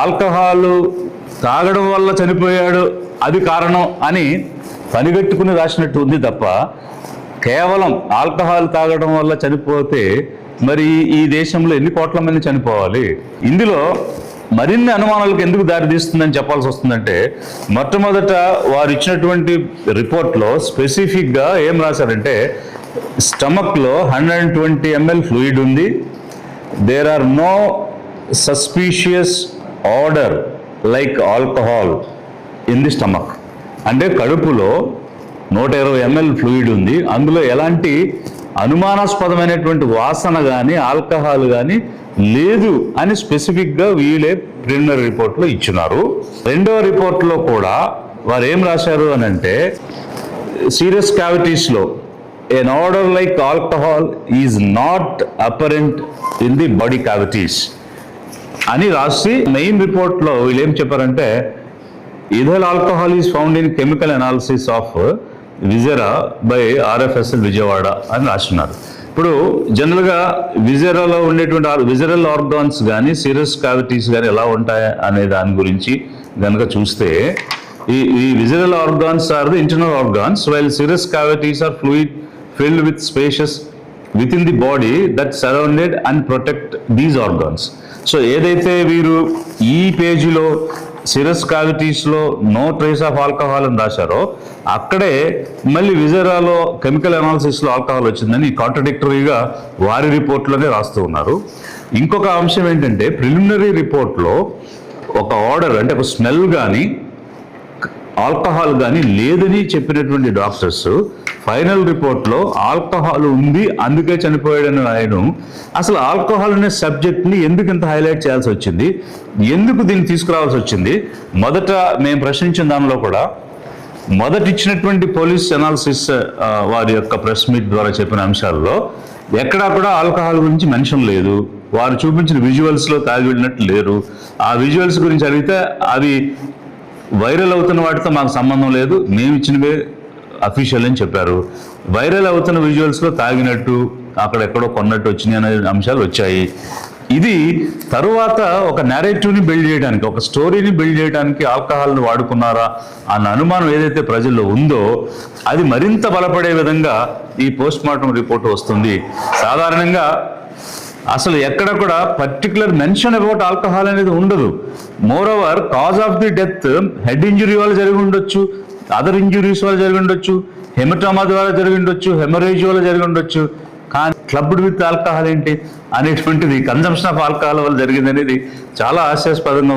Alcohol తాగడం వల్ల చనిపోయాడు అది కారణం అని పనిగట్టుకుని రాసినట్టు ఉంది తప్ప కేవలం ఆల్కహాల్ తాగడం వల్ల చనిపోతే మరి ఈ దేశంలో ఎన్ని కోట్ల మంది చనిపోవాలి? ఇందులో మరిన్ని అనుమానాలకు ఎందుకు దారితీస్తుందని చెప్పాల్సి వస్తుందంటే మొట్టమొదట వారు ఇచ్చినటువంటి రిపోర్ట్లో స్పెసిఫిక్గా ఏం రాశారంటే స్టమక్లో hundred and twenty ML fluid ఉంది. There are no suspicious odour like alcohol in the stomach. అంటే కడుపులో నూట ఇరవై ఎంఎల్ ఫ్లూయిడ్ ఉంది. అందులో ఎలాంటి అనుమానాస్పదమైనటువంటి వాసన కానీ ఆల్కహాల్ కానీ లేదు అని స్పెసిఫిక్గా వీళ్ళే ప్రిలిమినరీ రిపోర్ట్లో ఇచ్చినారు. రెండవ రిపోర్ట్లో కూడా వారు ఏం రాశారు అని అంటే serous క్యావిటీస్లో an odour like alcohol is not apparent in the body cavities అని రాసి మెయిన్ రిపోర్ట్లో వీళ్ళు ఏం చెప్పారంటే ethyl alcohol is found in chemical analysis of viscera by RFSL Vijayawada అని రాస్తున్నారు ఇప్పుడు జనరల్గా విజెరాలో ఉండేటువంటి విజరల్ ఆర్గాన్స్ కానీ సీరియస్ క్యావిటీస్ కానీ ఎలా ఉంటాయి అనే దాని గురించి కనుక చూస్తే ఈ ఈ visceral organs are the internal organs while serous cavities are fluid filled with spaces within the body that surrounded and protect these organs so ఏదైతే వీరు ఈ పేజీలో సిరస్ క్యావిటీస్లో నో ట్రేస్ ఆఫ్ ఆల్కహాల్ అని రాశారో అక్కడే మళ్ళీ విజయరాలో కెమికల్ అనాలిసిస్లో ఆల్కహాల్ వచ్చిందని కాంట్రడిక్టరీగా వారి రిపోర్ట్లోనే రాస్తూ ఉన్నారు. ఇంకొక అంశం ఏంటంటే ప్రిలిమినరీ రిపోర్ట్లో ఒక ఆర్డర్ అంటే ఒక స్మెల్ కానీ ఆల్కహాల్ కానీ లేదని చెప్పినటువంటి డాక్టర్స్ ఫైనల్ రిపోర్ట్లో ఆల్కహాల్ ఉంది అందుకే చనిపోయాడని ఆయన అసలు ఆల్కహాల్ అనే సబ్జెక్ట్ని ఎందుకు ఇంత హైలైట్ చేయాల్సి వచ్చింది? ఎందుకు దీన్ని తీసుకురావాల్సి వచ్చింది? మొదట మేము ప్రశ్నించిన దానిలో కూడా మొదట ఇచ్చినటువంటి పోలీస్ అనాలిసిస్ వారి యొక్క ప్రెస్ మీట్ ద్వారా చెప్పిన అంశాల్లో ఎక్కడా కూడా ఆల్కహాల్ గురించి మెన్షన్ లేదు. వారు చూపించిన విజువల్స్లో తాగి వెళ్ళినట్టు లేరు. ఆ విజువల్స్ గురించి అడిగితే అవి వైరల్ అవుతున్న వాటితో మాకు సంబంధం లేదు. మేము ఇచ్చినవే అఫీషియల్ అని చెప్పారు. వైరల్ అవుతున్న విజువల్స్లో తాగినట్టు అక్కడెక్కడో కొన్నట్టు వచ్చినాయి అనే అంశాలు వచ్చాయి. ఇది తరువాత ఒక నేరేటివ్ని బిల్డ్ చేయడానికి ఒక స్టోరీని బిల్డ్ చేయడానికి ఆల్కహాల్ని వాడుకున్నారా అన్న అనుమానం ఏదైతే ప్రజల్లో ఉందో అది మరింత బలపడే విధంగా ఈ పోస్ట్ మార్టం రిపోర్ట్ వస్తుంది. సాధారణంగా అసలు ఎక్కడ కూడా పర్టికులర్ మెన్షన్ అబౌట్ ఆల్కహాల్ అనేది ఉండదు. Moreover cause of the death head injury వల్ల జరిగి ఉండొచ్చు అదర్ ఇంజురీస్ వల్ల జరిగి ఉండొచ్చు హెమటామా ద్వారా జరిగి ఉండొచ్చు హెమరేజ్ వల్ల జరిగి ఉండొచ్చు. కానీ క్లబ్డ్ విత్ ఆల్కహాల్ ఏంటి అనేటువంటిది కన్జంప్షన్ ఆఫ్ ఆల్కహాల్ వల్ల జరిగింది అనేది చాలా హాస్యాస్పదంగా ఉంది.